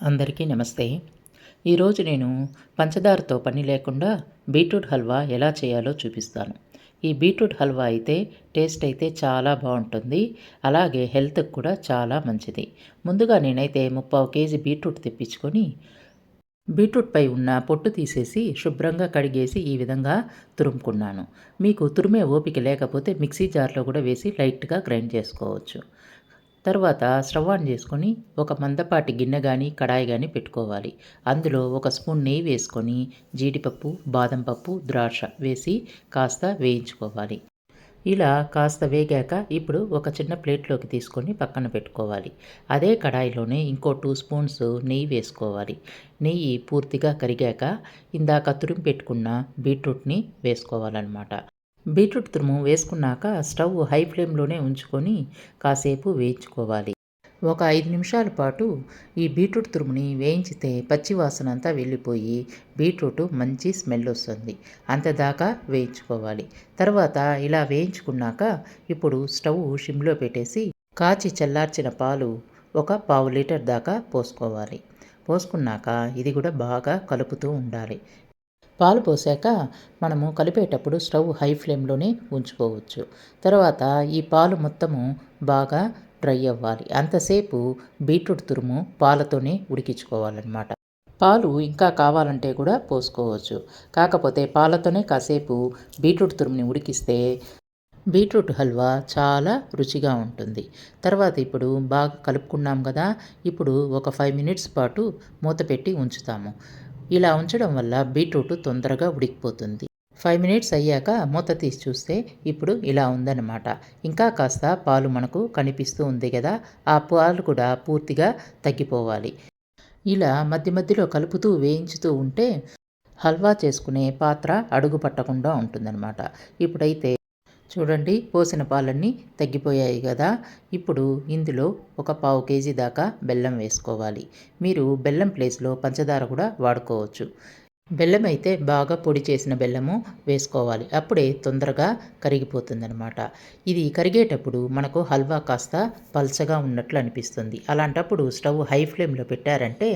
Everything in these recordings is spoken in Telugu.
అందరికీ నమస్తే. ఈరోజు నేను పంచదారతో పని లేకుండా బీట్రూట్ హల్వా ఎలా చేయాలో చూపిస్తాను. ఈ బీట్రూట్ హల్వా అయితే టేస్ట్ అయితే చాలా బాగుంటుంది. అలాగే హెల్త్కి కూడా చాలా మంచిది. ముందుగా నేనైతే ముప్పావు కేజీ బీట్రూట్ తెప్పించుకొని బీట్రూట్ పై ఉన్న పొట్టు తీసేసి శుభ్రంగా కడిగేసి ఈ విధంగా తురుముకున్నాను. మీకు తురిమే ఓపిక లేకపోతే మిక్సీ జార్లో కూడా వేసి లైట్గా గ్రైండ్ చేసుకోవచ్చు. తర్వాత స్టవ్ ఆన్ చేసుకొని ఒక మందపాటి గిన్నె కానీ కడాయి కానీ పెట్టుకోవాలి. అందులో ఒక స్పూన్ నెయ్యి వేసుకొని జీడిపప్పు బాదం పప్పు ద్రాక్ష వేసి కాస్త వేయించుకోవాలి. ఇలా కాస్త వేగాక ఇప్పుడు ఒక చిన్న ప్లేట్లోకి తీసుకొని పక్కన పెట్టుకోవాలి. అదే కడాయిలోనే ఇంకో టూ స్పూన్స్ నెయ్యి వేసుకోవాలి. నెయ్యి పూర్తిగా కరిగాక ఇందాక తురిమి పెట్టుకున్న బీట్రూట్ని వేసుకోవాలన్నమాట. బీట్రూట్ తురుము వేసుకున్నాక స్టవ్ హై ఫ్లేమ్లోనే ఉంచుకొని కాసేపు వేయించుకోవాలి. ఒక ఐదు నిమిషాల పాటు ఈ బీట్రూట్ తురుముని వేయించితే పచ్చివాసన అంతా వెళ్ళిపోయి బీట్రూట్ మంచి స్మెల్ వస్తుంది. అంతదాకా వేయించుకోవాలి. తర్వాత ఇలా వేయించుకున్నాక ఇప్పుడు స్టవ్ షిమ్లో పెట్టేసి కాచి చల్లార్చిన పాలు ఒక పావు లీటర్ దాకా పోసుకోవాలి. పోసుకున్నాక ఇది కూడా బాగా కలుపుతూ ఉండాలి. పాలు పోసాక మనము కలిపేటప్పుడు స్టవ్ హై ఫ్లేమ్లోనే ఉంచుకోవచ్చు. తర్వాత ఈ పాలు మొత్తము బాగా డ్రై అవ్వాలి. అంతసేపు బీట్రూట్ తురుము పాలతోనే ఉడికించుకోవాలన్నమాట. పాలు ఇంకా కావాలంటే కూడా పోసుకోవచ్చు. కాకపోతే పాలతోనే కాసేపు బీట్రూట్ తురుముని ఉడికిస్తే బీట్రూట్ హల్వా చాలా రుచిగా ఉంటుంది. తర్వాత ఇప్పుడు బాగా కలుపుకున్నాం కదా ఇప్పుడు ఒక ఫైవ్ మినిట్స్ పాటు మూత పెట్టి ఉంచుతాము. ఇలా ఉంచడం వల్ల బీట్రూట్ తొందరగా ఉడికిపోతుంది. ఫైవ్ మినిట్స్ అయ్యాక మూత తీసి చూస్తే ఇప్పుడు ఇలా ఉందన్నమాట. ఇంకా కాస్త పాలు మనకు కనిపిస్తూ ఉంది కదా ఆ పాలు కూడా పూర్తిగా తగ్గిపోవాలి. ఇలా మధ్య మధ్యలో కలుపుతూ వేయించుతూ ఉంటే హల్వా చేసుకునే పాత్ర అడుగు పట్టకుండా ఉంటుందన్నమాట. ఇప్పుడైతే చూడండి పోసిన పాలన్నీ తగ్గిపోయాయి కదా. ఇప్పుడు ఇందులో ఒక పావు కేజీ దాకా బెల్లం వేసుకోవాలి. మీరు బెల్లం ప్లేస్లో పంచదార కూడా వాడుకోవచ్చు. బెల్లం అయితే బాగా పొడి చేసిన బెల్లము వేసుకోవాలి. అప్పుడే తొందరగా కరిగిపోతుందనమాట ఇది కరిగేటప్పుడు మనకు హల్వా కాస్త పల్చగా ఉన్నట్లు అనిపిస్తుంది. అలాంటప్పుడు స్టవ్ హై ఫ్లేమ్లో పెట్టారంటే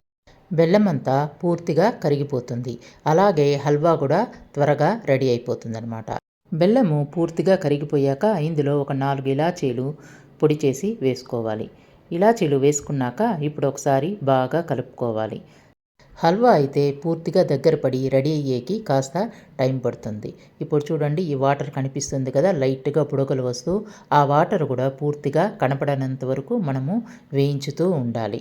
బెల్లం అంతా పూర్తిగా కరిగిపోతుంది. అలాగే హల్వా కూడా త్వరగా రెడీ అయిపోతుందనమాట బెల్లము పూర్తిగా కరిగిపోయాక ఇందులో ఒక నాలుగు ఇలాచీలు పొడి చేసి వేసుకోవాలి. ఇలాచీలు వేసుకున్నాక ఇప్పుడు ఒకసారి బాగా కలుపుకోవాలి. హల్వా అయితే పూర్తిగా దగ్గర పడి రెడీ అయ్యేకి కాస్త టైం పడుతుంది. ఇప్పుడు చూడండి ఈ వాటర్ కనిపిస్తుంది కదా లైట్గా బుడగలు వస్తూ ఆ వాటర్ కూడా పూర్తిగా కనపడనంత వరకు మనము వేయించుతూ ఉండాలి.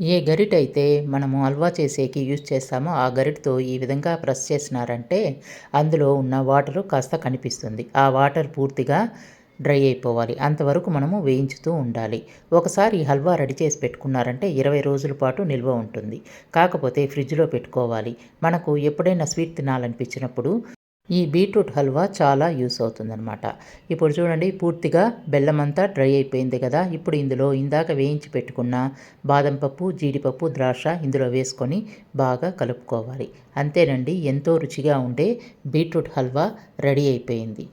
ఏ గరిట అయితే మనము హల్వా చేసేకి యూజ్ చేస్తామో ఆ గరిటతో ఈ విధంగా ప్రెస్ చేసినారంటే అందులో ఉన్న వాటరు కాస్త కనిపిస్తుంది. ఆ వాటర్ పూర్తిగా డ్రై అయిపోవాలి. అంతవరకు మనము వేయించుతూ ఉండాలి. ఒకసారి హల్వా రెడీ చేసి పెట్టుకున్నారంటే ఇరవై రోజుల పాటు నిల్వ ఉంటుంది. కాకపోతే ఫ్రిడ్జ్లో పెట్టుకోవాలి. మనకు ఎప్పుడైనా స్వీట్ తినాలనిపించినప్పుడు ఈ బీట్రూట్ హల్వా చాలా యూస్ అవుతుందన్నమాట. ఇప్పుడు చూడండి పూర్తిగా బెల్లం అంతా డ్రై అయిపోయింది కదా. ఇప్పుడు ఇందులో ఇందాక వేయించి పెట్టుకున్న బాదం పప్పు జీడిపప్పు ద్రాక్ష ఇందులో వేసుకొని బాగా కలుపుకోవాలి. అంతేనండి ఎంతో రుచిగా ఉండే బీట్రూట్ హల్వా రెడీ అయిపోయింది.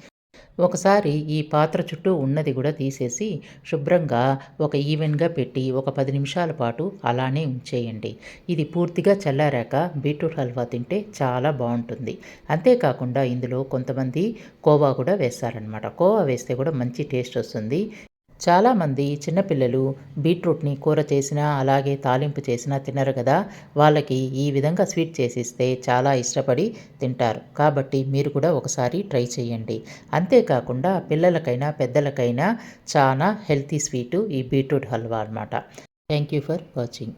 ఒకసారి ఈ పాత్ర చుట్టూ ఉన్నది కూడా తీసేసి శుభ్రంగా ఒక ఈవెన్గా పెట్టి ఒక పది నిమిషాల పాటు అలానే ఉంచేయండి. ఇది పూర్తిగా చల్లారాక బీట్రూట్ హల్వా తింటే చాలా బాగుంటుంది. అంతేకాకుండా ఇందులో కొంతమంది కోవా కూడా వేస్తారనమాట కోవా వేస్తే కూడా మంచి టేస్ట్ వస్తుంది. చాలామంది చిన్నపిల్లలు బీట్రూట్ని కూర చేసినా అలాగే తాలింపు చేసినా తినరు కదా. వాళ్ళకి ఈ విధంగా స్వీట్ చేసిస్తే చాలా ఇష్టపడి తింటారు. కాబట్టి మీరు కూడా ఒకసారి ట్రై చేయండి. అంతేకాకుండా పిల్లలకైనా పెద్దలకైనా చాలా హెల్తీ స్వీటు ఈ బీట్రూట్ హల్వా అనమాట థ్యాంక్ యూ ఫర్ వాచింగ్.